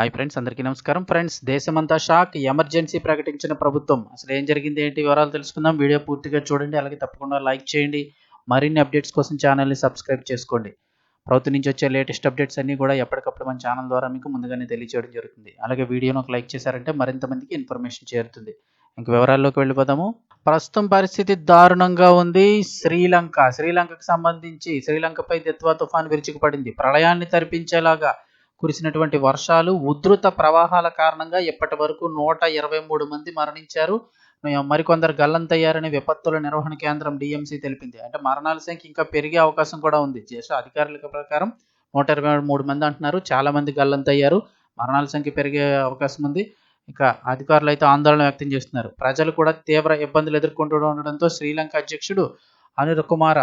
Hi friends అందరికీ నమస్కారం. Friends దేశమంతా షాక్ ఎమర్జెన్సీ ప్రకటించిన ప్రభుత్వం. అసలు ఏం జరిగింది ఏంటి వివరాలు తెలుసుకుందాం. వీడియో పూర్తిగా చూడండి అలాగే తప్పకుండా లైక్ చేయండి. మరిన్ని అప్డేట్స్ కోసం ఛానల్ని సబ్స్క్రైబ్ చేసుకోండి. ప్రభుత్వం నుంచి వచ్చే లేటెస్ట్ అప్డేట్స్ అన్నీ కూడా ఎప్పటికప్పుడు మన ఛానల్ ద్వారా మీకు ముందుగానే తెలియజేయడం జరుగుతుంది. అలాగే వీడియోను ఒక లైక్ చేశారంటే మరింత మందికి ఇన్ఫర్మేషన్ చేరుతుంది. ఇంక వివరాల్లోకి వెళ్ళిపోదాము. ప్రస్తుతం పరిస్థితి దారుణంగా ఉంది. శ్రీలంక శ్రీలంకకు సంబంధించి శ్రీలంకపై దిత్వా తుఫాన్ విరుచుకుపడింది. ప్రళయాన్ని తరిపించేలాగా కురిసినటువంటి వర్షాలు ఉధృత ప్రవాహాల కారణంగా ఇప్పటి వరకు నూట ఇరవై మూడు మంది మరణించారు. మరికొందరు గల్లంతయ్యారని విపత్తుల నిర్వహణ కేంద్రం డిఎంసి తెలిపింది. అంటే మరణాల సంఖ్య ఇంకా పెరిగే అవకాశం కూడా ఉంది. చేసే అధికారుల ప్రకారం నూట ఇరవై మూడు మంది అంటున్నారు. చాలా మంది గల్లంతయ్యారు. మరణాల సంఖ్య పెరిగే అవకాశం ఉంది. ఇక అధికారులు అయితే ఆందోళన వ్యక్తం చేస్తున్నారు. ప్రజలు కూడా తీవ్ర ఇబ్బందులు ఎదుర్కొంటూ ఉండడంతో శ్రీలంక అధ్యక్షుడు అనిల్ కుమార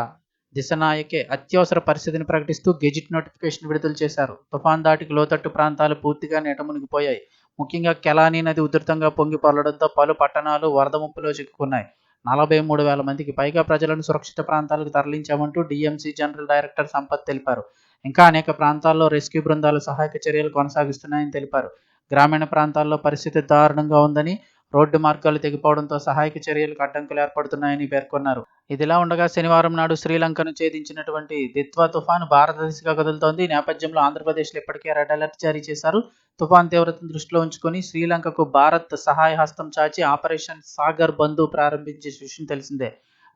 దిశనాయకే అత్యవసర పరిస్థితిని ప్రకటిస్తూ గెజిట్ నోటిఫికేషన్ విడుదల చేశారు. తుఫాన్ దాటికి లోతట్టు ప్రాంతాలు పూర్తిగా నీటమునిగిపోయాయి ముఖ్యంగా కెలానీ నది ఉధృతంగా పొంగి పొరలడంతో పలు పట్టణాలు వరద ముప్పులో చిక్కుకున్నాయి. నలభై మూడు వేల మందికి పైగా ప్రజలను సురక్షిత ప్రాంతాలకు తరలించామంటూ డిఎంసీ జనరల్ డైరెక్టర్ సంపత్ తెలిపారు. ఇంకా అనేక ప్రాంతాల్లో రెస్క్యూ బృందాలు సహాయక చర్యలు కొనసాగిస్తున్నాయని తెలిపారు. గ్రామీణ ప్రాంతాల్లో పరిస్థితి దారుణంగా ఉందని రోడ్డు మార్గాలు తెగిపోవడంతో సహాయక చర్యలకు అడ్డంకులు ఏర్పడుతున్నాయని పేర్కొన్నారు. ఇదిలా ఉండగా శనివారం నాడు శ్రీలంకను ఛేదించినటువంటి దిత్వా తుఫాను భారత దిశగా కదులుతోంది. ఈ నేపథ్యంలో ఆంధ్రప్రదేశ్లో ఇప్పటికే రెడ్ అలర్ట్ జారీ చేశారు. తుఫాన్ తీవ్రతను దృష్టిలో ఉంచుకొని శ్రీలంకకు భారత్ సహాయ హస్తం చాచి ఆపరేషన్ సాగర్ బంధు ప్రారంభించే విషయం తెలిసిందే.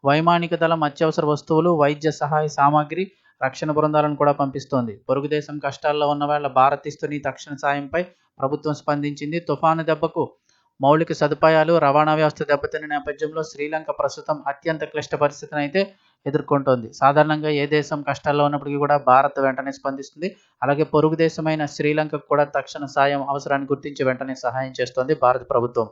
వైమానిక దళం అత్యవసర వస్తువులు వైద్య సహాయ సామాగ్రి రక్షణ బృందాలను కూడా పంపిస్తోంది. పొరుగు దేశం కష్టాల్లో ఉన్న వాళ్ళ భారత్ ఇస్తున్న తక్షణ సాయంపై ప్రభుత్వం స్పందించింది. తుఫాను దెబ్బకు మౌలిక సదుపాయాలు రవాణా వ్యవస్థ దెబ్బతిన్న నేపథ్యంలో శ్రీలంక ప్రస్తుతం అత్యంత క్లిష్ట పరిస్థితిని అయితే ఎదుర్కొంటోంది. సాధారణంగా ఏ దేశం కష్టాల్లో ఉన్నప్పటికీ కూడా భారత్ వెంటనే స్పందిస్తుంది. అలాగే పొరుగు దేశమైన శ్రీలంకకు కూడా తక్షణ సాయం అవసరాన్ని గుర్తించి వెంటనే సహాయం చేస్తోంది భారత ప్రభుత్వం.